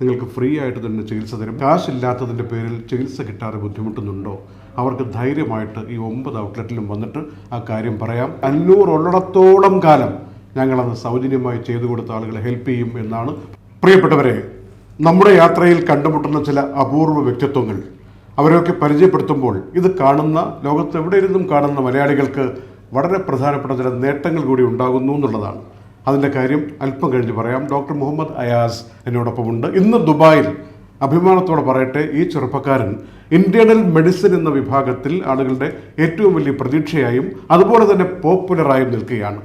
നിങ്ങൾക്ക് ഫ്രീ ആയിട്ട് തന്നെ ചികിത്സ തരും. കാശില്ലാത്തതിന്റെ പേരിൽ ചികിത്സ കിട്ടാതെ ബുദ്ധിമുട്ടുന്നുണ്ടോ? അവർക്ക് ധൈര്യമായിട്ട് ഈ ഒമ്പത് ഔട്ട്ലെറ്റിലും വന്നിട്ട് ആ കാര്യം പറയാം. അഞ്ഞൂറ് ഉള്ളടത്തോളം കാലം ഞങ്ങളത് സൗജന്യമായി ചെയ്തു കൊടുത്ത ആളുകളെ ഹെൽപ്പ് ചെയ്യും എന്നാണ്. പ്രിയപ്പെട്ടവരെ നമ്മുടെ യാത്രയിൽ കണ്ടുമുട്ടുന്ന ചില അപൂർവ വ്യക്തിത്വങ്ങൾ അവരെയൊക്കെ പരിചയപ്പെടുത്തുമ്പോൾ ഇത് കാണുന്ന ലോകത്ത് എവിടെ ഇരുന്നും കാണുന്ന മലയാളികൾക്ക് വളരെ പ്രധാനപ്പെട്ട ചില നേട്ടങ്ങൾ കൂടി ഉണ്ടാകുന്നു എന്നുള്ളതാണ്. അതിന്റെ കാര്യം അല്പം കഴിഞ്ഞ് പറയാം. ഡോക്ടർ മുഹമ്മദ് അയാസ് എന്നോടൊപ്പമുണ്ട് ഇന്ന് ദുബായിൽ അഭിമാനത്തോടെ പറയട്ടെ ഈ ചെറുപ്പക്കാരൻ ഇന്റേണൽ മെഡിസിൻ എന്ന വിഭാഗത്തിൽ ആളുകളുടെ ഏറ്റവും വലിയ പ്രതീക്ഷയായും അതുപോലെ തന്നെ പോപ്പുലറായും നിൽക്കുകയാണ്.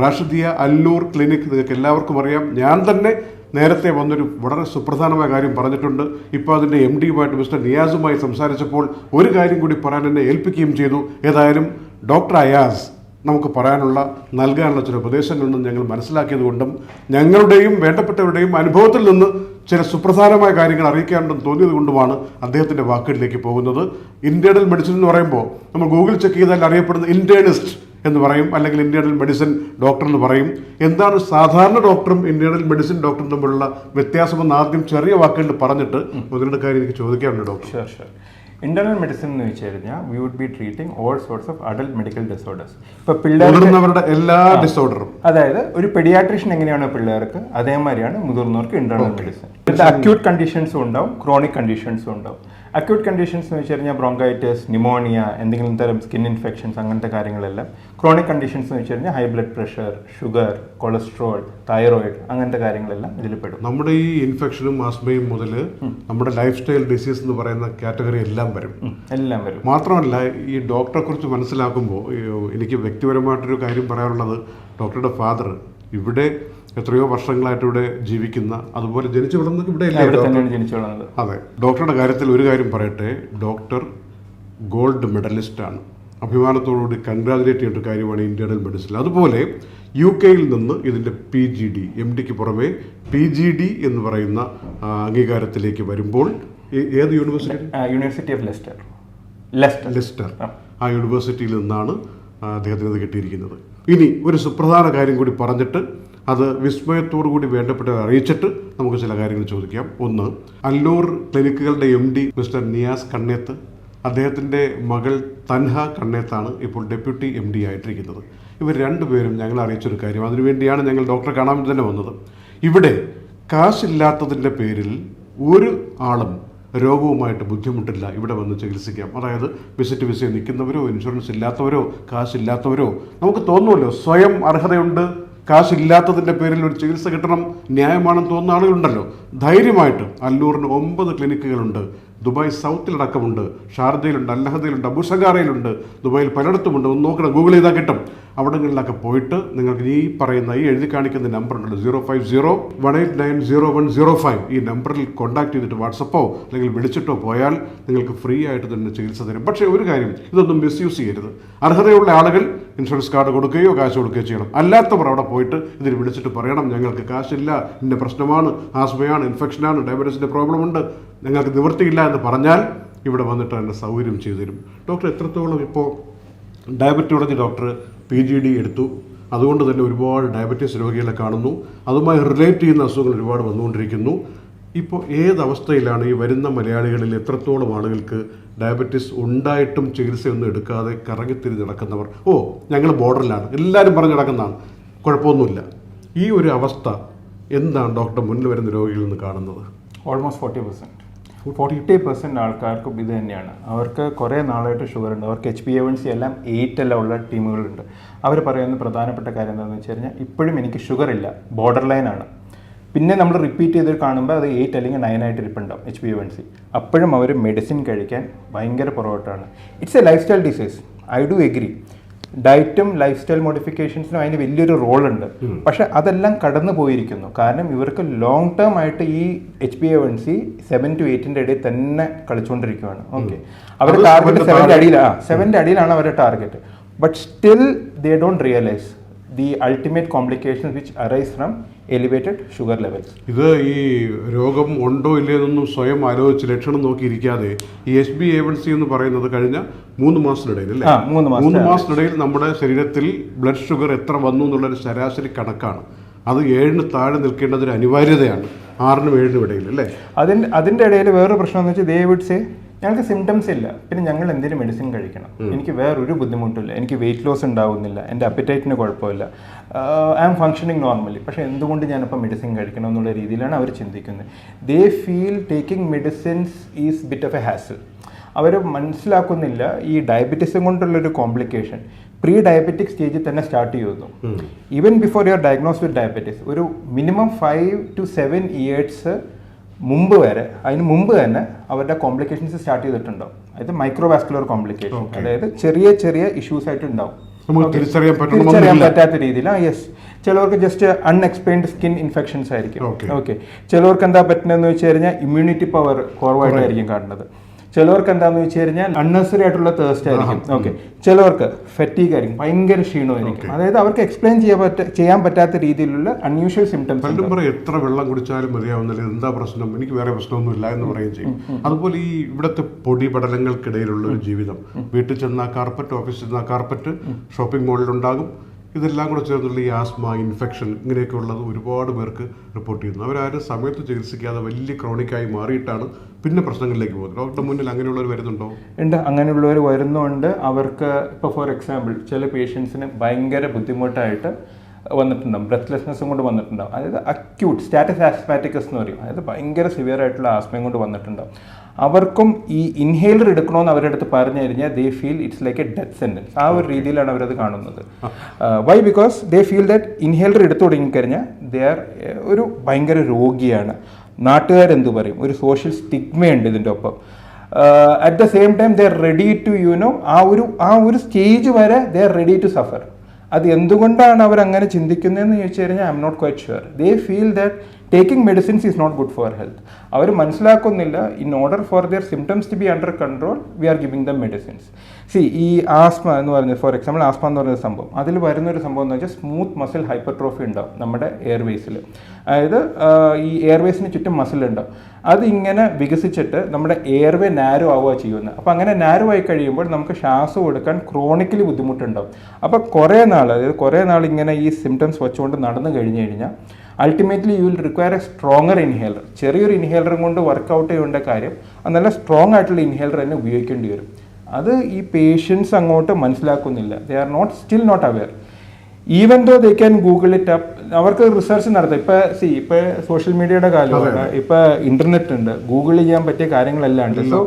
റാഷിദിയ അല്ലൂർ ക്ലിനിക് നിങ്ങൾക്ക് എല്ലാവർക്കും അറിയാം. ഞാൻ തന്നെ നേരത്തെ വന്നൊരു വളരെ സുപ്രധാനമായ കാര്യം പറഞ്ഞിട്ടുണ്ട്. ഇപ്പോൾ അതിന്റെ എം ഡിയുമായിട്ട് മിസ്റ്റർ നിയാസുമായി സംസാരിച്ചപ്പോൾ ഒരു കാര്യം കൂടി പറയാൻ എന്നെ ഏൽപ്പിക്കുകയും ചെയ്തു. ഏതായാലും ഡോക്ടർ അയാസ് നമുക്ക് പറയാനുള്ള നൽകാനുള്ള ചില ഉപദേശങ്ങളിൽ നിന്ന് ഞങ്ങൾ മനസ്സിലാക്കിയത് കൊണ്ടും ഞങ്ങളുടെയും വേണ്ടപ്പെട്ടവരുടെയും അനുഭവത്തിൽ നിന്ന് ചില സുപ്രധാനമായ കാര്യങ്ങൾ അറിയിക്കാനുണ്ടെന്ന് തോന്നിയത് കൊണ്ടുമാണ് അദ്ദേഹത്തിന്റെ വാക്കുകളിലേക്ക് പോകുന്നത്. ഇന്റേണൽ മെഡിസിൻ എന്ന് പറയുമ്പോൾ നമ്മൾ ഗൂഗിൾ ചെക്ക് ചെയ്താൽ അറിയപ്പെടുന്ന ഇന്റേണിസ്റ്റ് എന്ന് പറയും അല്ലെങ്കിൽ ഇന്റേണൽ മെഡിസിൻ ഡോക്ടർ എന്ന് പറയും. എന്താണ് സാധാരണ ഡോക്ടറും ഇന്റേണൽ മെഡിസിൻ ഡോക്ടറും തമ്മിലുള്ള വ്യത്യാസമെന്ന് ആദ്യം ചെറിയ വാക്കുകളിൽ പറഞ്ഞിട്ട് ഒന്ന് രണ്ട് കാര്യം എനിക്ക് ചോദിക്കാറുണ്ട് ഡോക്ടർ. ഇന്റർണൽ മെഡിസിൻ എന്ന് വെച്ച് കഴിഞ്ഞാൽ we would be treating all sorts of adult medical disorders ഇപ്പോൾ പിള്ളേർക്ക് എല്ലാ ഡിസോർഡറും അതായത് ഒരു പെഡിയാട്രീഷ്യൻ എങ്ങനെയാണ് പിള്ളേർക്ക്? അതേമാതിരിയാണ് മുതിർന്നവർക്ക് ഇന്റർണൽ മെഡിസിൻ അക്യൂട്ട് കണ്ടീഷൻസും ഉണ്ടാവും ക്രോണിക് കണ്ടീഷൻസും ഉണ്ടാവും. അക്യൂട്ട് കണ്ടീഷൻസ് എന്ന് വെച്ച് കഴിഞ്ഞാൽ ബ്രോങ്കൈറ്റിസ് ന്യൂമോണിയ എന്തെങ്കിലും തരം സ്കിൻ ഇൻഫെക്ഷൻസ് അങ്ങനത്തെ കാര്യങ്ങളെല്ലാം. ക്രോണിക് കണ്ടീഷൻസ് എന്ന് വെച്ച് കഴിഞ്ഞാൽ high blood pressure sugar cholesterol thyroid അങ്ങനത്തെ കാര്യങ്ങളെല്ലാം ഇതിൽ പെടും. നമ്മുടെ ഈ ഇൻഫെക്ഷനും ആസ്മയും മുതൽ നമ്മുടെ ലൈഫ് സ്റ്റൈൽ ഡിസീസ് എന്ന് പറയുന്ന കാറ്റഗറി എല്ലാം വരും. എല്ലാം വരും. മാത്രമല്ല ഈ ഡോക്ടറെ കുറിച്ച് മനസ്സിലാക്കുമ്പോൾ എനിക്ക് വ്യക്തിപരമായിട്ടൊരു കാര്യം പറയാനുള്ളത് ഡോക്ടറുടെ ഫാദർ ഇവിടെ എത്രയോ വർഷങ്ങളായിട്ട് ഇവിടെ ജീവിക്കുന്ന അതുപോലെ ജനിച്ചു വളർന്നത് ഇവിടെ ജനിച്ചു വളർന്നത് അതെ. ഡോക്ടറുടെ കാര്യത്തിൽ ഒരു കാര്യം പറയട്ടെ. ഡോക്ടർ ഗോൾഡ് മെഡലിസ്റ്റാണ്. അഭിമാനത്തോടുകൂടി കൺഗ്രാജുലേറ്റ് ചെയ്യേണ്ട കാര്യമാണ് ഇന്റേണൽ മെഡിസിൻ അതുപോലെ യു കെയിൽ നിന്ന് ഇതിന്റെ പി ജി ഡി എം ഡിക്ക് പുറമെ പി ജി ഡി എന്ന് പറയുന്ന അംഗീകാരത്തിലേക്ക് വരുമ്പോൾ ഏത് university? University of Leicester. Leicester. Leicester. ആ. യൂണിവേഴ്സിറ്റിയിൽ നിന്നാണ് അദ്ദേഹത്തിന് ഇത് കിട്ടിയിരിക്കുന്നത്. ഇനി ഒരു സുപ്രധാന കാര്യം കൂടി പറഞ്ഞിട്ട് അത് വിസ്മയത്തോടു കൂടി വേണ്ടപ്പെട്ടവരെ അറിയിച്ചിട്ട് നമുക്ക് ചില കാര്യങ്ങൾ ചോദിക്കാം. ഒന്ന് Allur ക്ലിനിക്കുകളുടെ M D mister Niyas Kanneth അദ്ദേഹത്തിന്റെ മകൾ തൻഹ കണ്ണേത്താണ് ഇപ്പോൾ ഡെപ്യൂട്ടി എം ഡി ആയിട്ടിരിക്കുന്നത്. ഇവർ രണ്ടുപേരും ഞങ്ങൾ അറിയിച്ചൊരു കാര്യം. അതിനുവേണ്ടിയാണ് ഞങ്ങൾ ഡോക്ടറെ കാണാൻ തന്നെ വന്നത്. ഇവിടെ കാശില്ലാത്തതിന്റെ പേരിൽ ഒരു ആളും രോഗവുമായിട്ട് ബുദ്ധിമുട്ടില്ല. ഇവിടെ വന്ന് ചികിത്സിക്കാം. അതായത് വിസിറ്റ് വിസ നിൽക്കുന്നവരോ ഇൻഷുറൻസ് ഇല്ലാത്തവരോ കാശില്ലാത്തവരോ നമുക്ക് തോന്നുമല്ലോ സ്വയം അർഹതയുണ്ട്. കാശില്ലാത്തതിന്റെ പേരിൽ ഒരു ചികിത്സ കിട്ടണം. ന്യായമാണെന്ന് തോന്നുന്ന ആളുകളുണ്ടല്ലോ. ധൈര്യമായിട്ട് അല്ലൂറിന് ഒമ്പത് ക്ലിനിക്കുകളുണ്ട്. ദുബായ് സൗത്തിലടക്കമുണ്ട് ഷാർജയിലുണ്ട് അല്ലഹദയിലുണ്ട് അബുഷഗാറയിലുണ്ട് ദുബായിൽ പലയിടത്തുമുണ്ട്. ഒന്ന് നോക്കണം ഗൂഗിൾ ചെയ്താൽ കിട്ടും. അവിടങ്ങളിലൊക്കെ പോയിട്ട് നിങ്ങൾക്ക് ഈ പറയുന്ന ഈ എഴുതി കാണിക്കുന്ന നമ്പർ ഉണ്ടല്ലോ zero five zero one eight nine zero one zero five ഈ നമ്പറിൽ കോൺടാക്ട് ചെയ്തിട്ട് വാട്സപ്പോ അല്ലെങ്കിൽ വിളിച്ചിട്ടോ പോയാൽ നിങ്ങൾക്ക് ഫ്രീ ആയിട്ട് തന്നെ ചികിത്സ തരും. പക്ഷേ ഒരു കാര്യം ഇതൊന്നും മിസ്യൂസ് ചെയ്യരുത്. അർഹതയുള്ള ആളുകൾ ഇൻഷുറൻസ് കാർഡ് കൊടുക്കുകയോ കാശ് കൊടുക്കുകയോ ചെയ്യണം. അല്ലാത്തവർ അവിടെ പോയിട്ട് ഇതിന് വിളിച്ചിട്ട് പറയണം ഞങ്ങൾക്ക് കാശില്ല ഇന്ന പ്രശ്നമാണ് ആസ്മയാണ് ഇൻഫെക്ഷനാണ് ഡയബറ്റീസിന്റെ പ്രോബ്ലം ഉണ്ട് ഞങ്ങൾക്ക് നിവൃത്തിയില്ല എന്ന് പറഞ്ഞാൽ ഇവിടെ വന്നിട്ട് അതിന്റെ സൗകര്യം ചെയ്തു തരും. ഡോക്ടർ എത്രത്തോളം ഇപ്പോൾ diabetology doctor P G D എടുത്തു. അതുകൊണ്ട് തന്നെ ഒരുപാട് ഡയബറ്റീസ് രോഗികളെ കാണുന്നു. അതുമായി റിലേറ്റ് ചെയ്യുന്ന അസുഖങ്ങൾ ഒരുപാട് വന്നുകൊണ്ടിരിക്കുന്നു. ഇപ്പോൾ ഏതവസ്ഥയിലാണ് ഈ വരുന്ന മലയാളികളിൽ എത്രത്തോളം ആളുകൾക്ക് ഡയബറ്റീസ് ഉണ്ടായിട്ടും ചികിത്സയൊന്നും എടുക്കാതെ കറങ്ങിത്തിരി നടക്കുന്നവർ? ഓ ഞങ്ങൾ ബോർഡറിലാണ്. എല്ലാവരും പറഞ്ഞ് നടക്കുന്നതാണ്. കുഴപ്പമൊന്നുമില്ല. ഈ ഒരു അവസ്ഥ എന്താണ് ഡോക്ടർ മുന്നിൽ വരുന്ന രോഗികളിൽ നിന്ന് കാണുന്നത്? Almost forty percent forty percent ആൾക്കാർക്കും ഇത് തന്നെയാണ്. അവർക്ക് കുറേ നാളായിട്ട് ഷുഗർ ഉണ്ട് അവർക്ക് H P A one C എല്ലാം എയ്റ്റ് എല്ലാം ഉള്ള ടീമുകളുണ്ട്. അവർ പറയുന്ന പ്രധാനപ്പെട്ട കാര്യം എന്താണെന്ന് വെച്ച് കഴിഞ്ഞാൽ ഇപ്പോഴും എനിക്ക് ഷുഗർ ഇല്ല ബോർഡർ ലൈനാണ്. പിന്നെ നമ്മൾ റിപ്പീറ്റ് ചെയ്ത് കാണുമ്പോൾ അത് എയ്റ്റ് അല്ലെങ്കിൽ നയൻ ആയിട്ട് ഇരിപ്പുണ്ടാവും എച്ച് പി വൺ സി അപ്പോഴും അവർ മെഡിസിൻ കഴിക്കാൻ ഭയങ്കര പുറകോട്ടാണ്. It's a lifestyle disease I do agree ഡയറ്റും lifestyle മോഡിഫിക്കേഷൻസിനും അതിന് വലിയൊരു റോൾ ഉണ്ട്. പക്ഷെ അതെല്ലാം കടന്നു പോയിരിക്കുന്നു. കാരണം ഇവർക്ക് ലോങ് ടേം ആയിട്ട് ഈ H P A one C seven to എയ്റ്റിന്റെ ഇടയിൽ തന്നെ കളിച്ചുകൊണ്ടിരിക്കുകയാണ് ഓക്കെ അവരുടെ ടാർഗറ്റ് സെവന്റെ അടിയിലാണ് സെവന്റെ അടിയിലാണ് അവരുടെ target but still they don't realise the ultimate complication which arise from elevated sugar levels ഇത് ഈ രോഗം ഉണ്ടോ ഇല്ലയെന്നൊന്നും സ്വയം ആലോചിച്ച് ലക്ഷണം നോക്കിയിരിക്കാതെ ഈ S B A one C എന്ന് പറയുന്നത് കഴിഞ്ഞ മൂന്ന് മാസത്തിനിടയിൽ അല്ലേ? മൂന്ന് മാസം മൂന്ന് മാസത്തിനിടയിൽ നമ്മുടെ ശരീരത്തിൽ ബ്ലഡ് ഷുഗർ എത്ര വന്നു എന്നുള്ളൊരു ശരാശരി കണക്കാണ്. അത് ഏഴിന് താഴെ നിൽക്കേണ്ടതൊരു അനിവാര്യതയാണ്. ആറിനും ഏഴിനും ഇടയിൽ അല്ലേ? അതിന്റെ അതിന്റെ ഇടയിൽ വേറൊരു പ്രശ്നം എന്ന് വെച്ചാൽ ദേ വിഡ് സേ ഞങ്ങൾക്ക് സിംറ്റംസ് ഇല്ല. പിന്നെ ഞങ്ങൾ എന്തെങ്കിലും മെഡിസിൻ കഴിക്കണം? എനിക്ക് വേറൊരു ബുദ്ധിമുട്ടില്ല എനിക്ക് വെയിറ്റ് ലോസ് ഉണ്ടാവുന്നില്ല. എന്റെ അപ്പിറ്റൈറ്റിന് കുഴപ്പമില്ല. ഐ ആം ഫങ്ഷനിങ് നോർമലി പക്ഷേ എന്തുകൊണ്ട് ഞാനിപ്പോൾ മെഡിസിൻ കഴിക്കണം എന്നുള്ള രീതിയിലാണ് അവർ ചിന്തിക്കുന്നത്. They feel taking medicines is bit of a hassle അവർ മനസ്സിലാക്കുന്നില്ല ഈ ഡയബറ്റീസും കൊണ്ടുള്ളൊരു കോംപ്ലിക്കേഷൻ പ്രീ ഡയബറ്റിക് സ്റ്റേജിൽ തന്നെ സ്റ്റാർട്ട് ചെയ്യുന്നു. Even before your diagnose with diabetes ഒരു minimum five to seven years മുമ്പ് വരെ അതിന് മുമ്പ് തന്നെ അവരുടെ കോംപ്ലിക്കേഷൻസ് സ്റ്റാർട്ട് ചെയ്തിട്ടുണ്ടാവും. അതായത് മൈക്രോവാസ്കുലർ കോംപ്ലിക്കേഷൻ അതായത് ചെറിയ ചെറിയ ഇഷ്യൂസ് ആയിട്ട് ഉണ്ടാവും തിരിച്ചറിയാൻ പറ്റാത്ത രീതിയിൽ. ആ യെസ് ചിലവർക്ക് ജസ്റ്റ് അൺഎക്സ്പ്ലെയിൻഡ് സ്കിൻ ഇൻഫെക്ഷൻസ് ആയിരിക്കും. ഓക്കെ ചിലവർക്ക് എന്താ പറ്റുന്നതെന്ന് വെച്ച് കഴിഞ്ഞാൽ ഇമ്മ്യൂണിറ്റി പവർ കുറവായിട്ടായിരിക്കും കാണുന്നത്. ചിലവർക്ക് എന്താന്ന് വെച്ച് കഴിഞ്ഞാൽ അൺനെസറി ആയിട്ടുള്ള തേഴ്സ്റ്റ് ആയിരിക്കും. ഓക്കെ ചിലവർക്ക് ഫെറ്റീഗ് ആയിരിക്കും. ഭയങ്കര ക്ഷീണമായിരിക്കും. അതായത് അവർക്ക് എക്സ്പ്ലെയിൻ ചെയ്യാൻ പറ്റ ചെയ്യാൻ പറ്റാത്ത രീതിയിലുള്ള അൺയൂഷ്വൽ സിംറ്റംസ് പലരും പറയും എത്ര വെള്ളം കുടിച്ചാലും മതിയാവുന്നില്ല എന്താ പ്രശ്നം? എനിക്ക് വേറെ പ്രശ്നമൊന്നുമില്ല എന്ന് പറയുകയും ചെയ്യും. അതുപോലെ ഈ ഇവിടുത്തെ പൊടി പടലങ്ങൾക്കിടയിലുള്ള ഒരു ജീവിതം. വീട്ടിൽ ചെന്നാൽ കാർപ്പറ്റ് ഓഫീസിൽ ചെന്നാൽ കാർപ്പറ്റ് ഷോപ്പിംഗ് മോളിലുണ്ടാകും ഇതെല്ലാം കൂടെ ചേർന്നുള്ള ഈ ആസ്മ ഇൻഫെക്ഷൻ ഇങ്ങനെയൊക്കെ ഉള്ളത് ഒരുപാട് പേർക്ക് റിപ്പോർട്ട് ചെയ്യുന്നു. അവരാരും സമയത്ത് ചികിത്സിക്കാതെ വലിയ ക്രോണിക്കായി മാറിയിട്ടാണ് പിന്നെ പ്രശ്നങ്ങളിലേക്ക് പോകുന്നത്. ഡോക്ടറുടെ മുന്നിൽ അങ്ങനെയുള്ളവർ വരുന്നുണ്ടോ? ഉണ്ട്. അങ്ങനെയുള്ളവർ വരുന്നുണ്ട്. അവർക്ക് ഇപ്പോൾ ഫോർ എക്സാമ്പിൾ ചില പേഷ്യൻസിന് ഭയങ്കര ബുദ്ധിമുട്ടായിട്ട് വന്നിട്ടുണ്ടാവും. ബ്രെത്ത്ലെസ്നെസ്സും കൊണ്ട് വന്നിട്ടുണ്ടാവും. അതായത് അക്യൂട്ട് സ്റ്റാറ്റസ് ആസ്മാറ്റിക്കസ് എന്ന് പറയും. അതായത് ഭയങ്കര സിവിയർ ആയിട്ടുള്ള ആസ്മയും കൊണ്ട് വന്നിട്ടുണ്ടാവും. അവർക്കും ഈ ഇൻഹേലർ എടുക്കണമെന്ന് അവരുടെ അടുത്ത് പറഞ്ഞു കഴിഞ്ഞാൽ they feel it's like a death sentence ആ ഒരു രീതിയിലാണ് അവരത് കാണുന്നത്. Why because they feel that inhaler എടുത്തു തുടങ്ങിക്കഴിഞ്ഞാൽ ദേ ആർ ഒരു ഭയങ്കര രോഗിയാണ്. നാട്ടുകാരെന്ത് പറയും? ഒരു സോഷ്യൽ സ്റ്റിഗ്മയുണ്ട് ഇതിന്റെ ഒപ്പം. At the same time they are ready to you know ആ ഒരു ആ ഒരു സ്റ്റേജ് വരെ they are ready to suffer അത് എന്തുകൊണ്ടാണ് അവർ അങ്ങനെ ചിന്തിക്കുന്നതെന്ന് ചോദിച്ചു കഴിഞ്ഞാൽ I'm not quite sure they feel that taking medicines is not good for health അവർ മനസ്സിലാക്കുന്നില്ല in order for their symptoms to be under control we are giving them medicines see ഈ asthma എന്ന് പറയുന്നത് ഫോർ എക്സാമ്പിൾ ആസ്മ എന്ന് പറയുന്ന സംഭവം അതിൽ വരുന്ന ഒരു സംഭവം എന്ന് വെച്ചാൽ സ്മൂത്ത് മസിൽ ഹൈപ്പർട്രോഫി ഉണ്ടാവും നമ്മുടെ എയർവേസിൽ അതായത് ഈ എയർവേസിന് ചുറ്റും മസിൽ ഉണ്ടാവും. അതിങ്ങനെ വികസിച്ചിട്ട് നമ്മുടെ എയർവേ നാരോ ആവുക ചെയ്യുന്നത്. അപ്പോൾ അങ്ങനെ നാരോ ആയി കഴിയുമ്പോൾ നമുക്ക് ശ്വാസം കൊടുക്കാൻ ക്രോണിക്കലി ബുദ്ധിമുട്ടുണ്ടാവും. അപ്പോൾ കുറേ നാൾ അതായത് കുറേ നാൾ ഇങ്ങനെ ഈ സിംറ്റംസ് വെച്ചുകൊണ്ട് നടന്നു കഴിഞ്ഞു കഴിഞ്ഞാൽ ultimately you will require a stronger inhaler ചെറിയൊരു ഇൻഹേലറും കൊണ്ട് വർക്കൗട്ട് ചെയ്യേണ്ട കാര്യം അത് നല്ല സ്ട്രോങ് ആയിട്ടുള്ള ഇൻഹേലർ തന്നെ ഉപയോഗിക്കേണ്ടി വരും. അത് ഈ പേഷ്യൻസ് അങ്ങോട്ട് മനസ്സിലാക്കുന്നില്ല. They are not still not aware even though they can Google it up അവർക്ക് റിസർച്ച് നടത്താം. ഇപ്പം സി ഇപ്പം സോഷ്യൽ മീഡിയയുടെ കാലമാണ് ഇപ്പം ഇന്റർനെറ്റ് ഉണ്ട്. ഗൂഗിൾ ചെയ്യാൻ പറ്റിയ കാര്യങ്ങളെല്ലാം ഉണ്ട്. So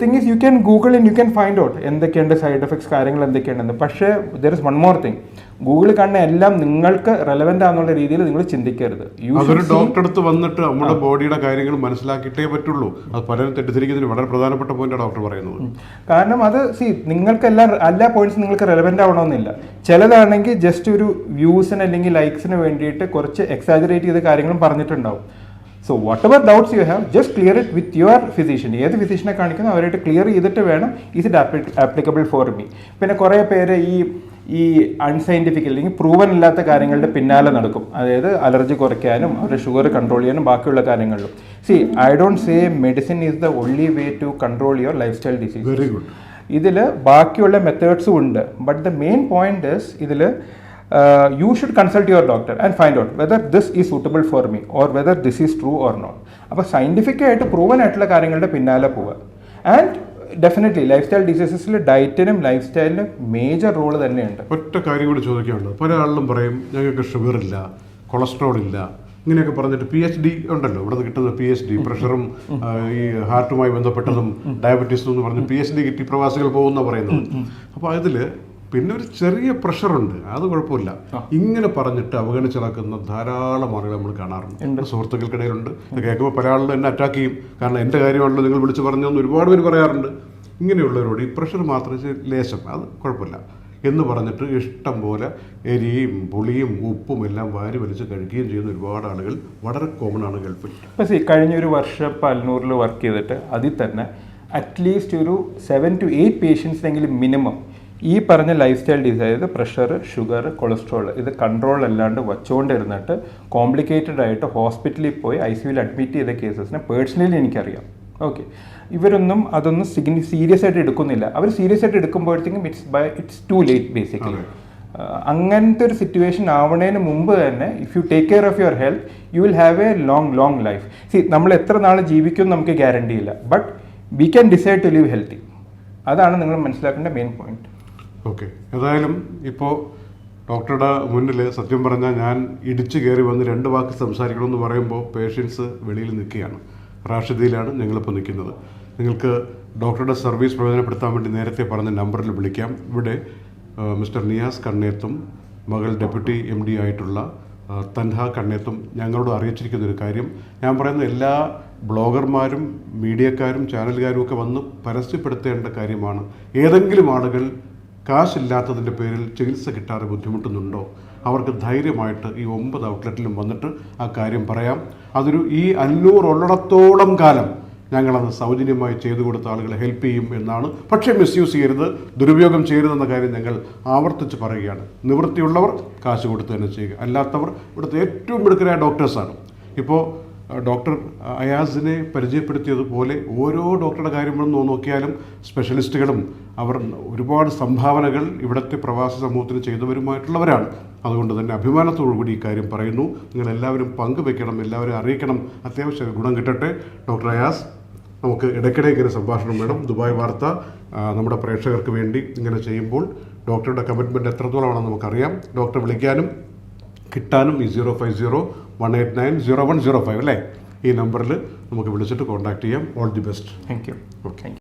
thing is you can Google and you can find out എന്തൊക്കെയുണ്ട് സൈഡ് എഫക്ട്സ് കാര്യങ്ങൾ എന്തൊക്കെയുണ്ടെന്ന്. പക്ഷേ there is one more thing Google കാണുന്ന എല്ലാം നിങ്ങൾക്ക് റെലവെന്റ് ആണെന്നുള്ള രീതിയിൽ നിങ്ങൾ ചിന്തിക്കരുത്. അതൊരു ഡോക്ടറെ അടുത്ത് വന്നിട്ട് നമ്മുടെ ബോഡിയുടെ കാര്യങ്ങൾ മനസ്സിലാക്കിയിട്ടേ പറ്റുള്ളൂ. അത് പലരും തെറ്റിദ്ധരിക്കുന്നതിന് വളരെ പ്രധാനപ്പെട്ട പോയിന്റ് ഡോക്ടർ പറയുന്നത്. കാരണം അത് സി നിങ്ങൾക്കെല്ലാം എല്ലാ പോയിന്റ്സും നിങ്ങൾക്ക് റെലവെന്റ് ആവണമെന്നില്ല. ചിലതാണെങ്കിൽ ജസ്റ്റ് ഒരു വ്യൂസിന് അല്ലെങ്കിൽ ലൈക്സിന് വേണ്ടിയിട്ട് കുറച്ച് എക്സാജറേറ്റ് ചെയ്ത കാര്യങ്ങളും പറഞ്ഞിട്ടുണ്ടാവും. So whatever doubts you have just clear it with your physician ഏത് ഫിസിഷ്യനെ കാണിക്കുന്നു? അവരായിട്ട് ക്ലിയർ ചെയ്തിട്ട് വേണം is it applicable for me പിന്നെ കുറേ പേര് ഈ ഈ അൺസൈന്റിഫിക് അല്ലെങ്കിൽ പ്രൂവൻ ഇല്ലാത്ത കാര്യങ്ങളുടെ പിന്നാലെ നടക്കും. അതായത് അലർജി കുറയ്ക്കാനും അവരുടെ ഷുഗർ കൺട്രോൾ ചെയ്യാനും ബാക്കിയുള്ള കാര്യങ്ങളിലും. See I don't say medicine is the only way to control your lifestyle disease very good ഇതിൽ ബാക്കിയുള്ള മെത്തേഡ്സും ഉണ്ട്. But the main point is ഇതിൽ you should consult your doctor and find out whether this is suitable for me or whether this is true or not അപ്പോൾ scientific ആയിട്ട് proven ആയിട്ടുള്ള കാര്യങ്ങളുടെ പിന്നാലെ പോവുക. ആൻഡ് ഡെഫിനറ്റ്ലി ലൈഫ് സ്റ്റൈൽ ഡിസീസസിൽ ഡയറ്റിനും life സ്റ്റൈലിനും മേജർ റോൾ തന്നെയുണ്ട്. ഒറ്റ കാര്യം കൂടി ചോദിക്കാനുള്ളത് പല ആളിലും പറയും ഞങ്ങൾക്ക് ഷുഗർ ഇല്ല കൊളസ്ട്രോൾ ഇല്ല ഇങ്ങനെയൊക്കെ പറഞ്ഞിട്ട് പി എച്ച് ഡി ഉണ്ടല്ലോ. ഇവിടെ കിട്ടുന്ന പി എച്ച് ഡി പ്രഷറും ഈ ഹാർട്ടുമായി ബന്ധപ്പെട്ടതും ഡയബറ്റീസും എന്ന് പറഞ്ഞ് പി എച്ച് ഡി കിട്ടി പ്രവാസികൾ പോകുന്ന പറയുന്നത്. അപ്പോൾ അതിൽ പിന്നെ ഒരു ചെറിയ പ്രഷറുണ്ട്. അത് കുഴപ്പമില്ല. ഇങ്ങനെ പറഞ്ഞിട്ട് അവഗണിച്ച് നടക്കുന്ന ധാരാളം ആളുകൾ നമ്മൾ കാണാറുണ്ട്. സുഹൃത്തുക്കൾക്കിടയിലുണ്ട്. ഇത് കേൾക്കുമ്പോൾ പല ആളുകളും എന്നെ അറ്റാക്ക് ചെയ്യും. കാരണം എന്റെ കാര്യമാണല്ലോ നിങ്ങൾ വിളിച്ച് പറഞ്ഞതെന്ന് ഒരുപാട് പേര് പറയാറുണ്ട്. ഇങ്ങനെയുള്ളവരോട് ഈ പ്രഷർ മാത്രം ലേശം. അത് കുഴപ്പമില്ല. എന്ന് പറഞ്ഞിട്ട് ഇഷ്ടം പോലെ എരിയും പുളിയും ഉപ്പും എല്ലാം വാരി വലിച്ച് കഴിക്കുകയും ചെയ്യുന്ന ഒരുപാട് ആളുകൾ വളരെ കോമൺ ആണ് ഗൾഫിൽ. പക്ഷേ കഴിഞ്ഞ കഴിഞ്ഞൊരു വർഷം പൽനൂറിൽ വർക്ക് ചെയ്തിട്ട് അതിൽ തന്നെ അറ്റ്ലീസ്റ്റ് ഒരു സെവൻ ടു എയ്റ്റ് പേഷ്യൻസിനെങ്കിലും മിനിമം ഈ പറഞ്ഞ ലൈഫ് സ്റ്റൈൽ ഡിസീസ് അതായത് പ്രഷർ ഷുഗർ കൊളസ്ട്രോൾ ഇത് കൺട്രോൾ അല്ലാണ്ട് വച്ചുകൊണ്ടിരുന്നിട്ട് കോംപ്ലിക്കേറ്റഡ് ആയിട്ട് ഹോസ്പിറ്റലിൽ പോയി ഐ സിയുവിൽ അഡ്മിറ്റ് ചെയ്ത കേസസിനെ പേഴ്സണലി എനിക്കറിയാം. ഓക്കെ ഇവരൊന്നും അതൊന്നും സിഗ്നി സീരിയസ് ആയിട്ട് എടുക്കുന്നില്ല. അവർ സീരിയസ് ആയിട്ട് എടുക്കുമ്പോഴത്തേക്കും it's by it's too late basically അങ്ങനത്തെ ഒരു സിറ്റുവേഷൻ ആവണേന് മുമ്പ് തന്നെ if you take care of your health you will have a long long life see നമ്മൾ എത്ര നാൾ ജീവിക്കും നമുക്ക് ഗ്യാരണ്ടി ഇല്ല. But we can decide to live healthy അതാണ് നിങ്ങൾ മനസ്സിലാക്കേണ്ട മെയിൻ പോയിന്റ് ഓക്കെ. ഏതായാലും ഇപ്പോൾ ഡോക്ടറുടെ മുന്നിൽ സത്യം പറഞ്ഞാൽ ഞാൻ ഇടിച്ചു കയറി വന്ന് രണ്ട് വാക്ക് സംസാരിക്കണമെന്ന് പറയുമ്പോൾ പേഷ്യൻസ് വെളിയിൽ നിൽക്കുകയാണ്. റാഷിദയിലാണ് ഞങ്ങളിപ്പോൾ നിൽക്കുന്നത്. നിങ്ങൾക്ക് ഡോക്ടറുടെ സർവീസ് പ്രയോജനപ്പെടുത്താൻ വേണ്ടി നേരത്തെ പറഞ്ഞ നമ്പറിൽ വിളിക്കാം. ഇവിടെ മിസ്റ്റർ നിയാസ് കണ്ണേത്തും മകൾ ഡെപ്യൂട്ടി എം ഡി ആയിട്ടുള്ള തൻഹ കണ്ണേത്തും ഞങ്ങളോട് അറിയിച്ചിരിക്കുന്ന ഒരു കാര്യം. ഞാൻ പറയുന്ന എല്ലാ ബ്ലോഗർമാരും മീഡിയക്കാരും ചാനലുകാരും ഒക്കെ വന്ന് പരസ്യപ്പെടുത്തേണ്ട കാര്യമാണ്. ഏതെങ്കിലും ആളുകൾ കാശില്ലാത്തതിന്റെ പേരിൽ ചികിത്സ കിട്ടാതെ ബുദ്ധിമുട്ടുന്നുണ്ടോ? അവർക്ക് ധൈര്യമായിട്ട് ഈ ഒമ്പത് ഔട്ട്ലെറ്റിലും വന്നിട്ട് ആ കാര്യം പറയാം. അതൊരു ഈ അഞ്ഞൂറ് ഉള്ളിടത്തോളം കാലം ഞങ്ങളത് സൗജന്യമായി ചെയ്തു കൊടുത്ത ആളുകളെ ഹെൽപ്പ് ചെയ്യും എന്നാണ്. പക്ഷേ മിസ്യൂസ് ചെയ്യരുത് ദുരുപയോഗം ചെയ്യരുതെന്ന കാര്യം ഞങ്ങൾ ആവർത്തിച്ച് പറയുകയാണ്. നിവൃത്തിയുള്ളവർ കാശ് കൊടുത്ത് തന്നെ ചെയ്യുക. അല്ലാത്തവർ ഇവിടുത്തെ ഏറ്റവും മിടുക്കരായ ഡോക്ടേഴ്സാണ് ഇപ്പോൾ ഡോക്ടർ അയാസിനെ പരിചയപ്പെടുത്തിയതുപോലെ ഓരോ ഡോക്ടറുടെ കാര്യങ്ങളും നോക്കിയാലും സ്പെഷ്യലിസ്റ്റുകളും അവർ ഒരുപാട് സംഭാവനകൾ ഇവിടുത്തെ പ്രവാസി സമൂഹത്തിന് ചെയ്തവരുമായിട്ടുള്ളവരാണ്. അതുകൊണ്ട് തന്നെ അഭിമാനത്തോടു കൂടി ഈ കാര്യം പറയുന്നു. നിങ്ങൾ എല്ലാവരും പങ്കുവെക്കണം എല്ലാവരും അറിയിക്കണം. അത്യാവശ്യം ഗുണം കിട്ടട്ടെ. ഡോക്ടർ അയാസ് നമുക്ക് ഇടയ്ക്കിടെ ഇങ്ങനെ സംഭാഷണം വേണം. ദുബായ് വാർത്ത നമ്മുടെ പ്രേക്ഷകർക്ക് വേണ്ടി ഇങ്ങനെ ചെയ്യുമ്പോൾ ഡോക്ടറുടെ കമ്മിറ്റ്മെന്റ് എത്രത്തോളമാണെന്ന് നമുക്കറിയാം. ഡോക്ടറെ വിളിക്കാനും കിട്ടാനും ഈ zero five zero one eight nine zero one zero five അല്ലേ? ഈ നമ്പറിൽ നമുക്ക് വിളിച്ചിട്ട് കോൺടാക്ട് ചെയ്യാം. All the best thank you thank you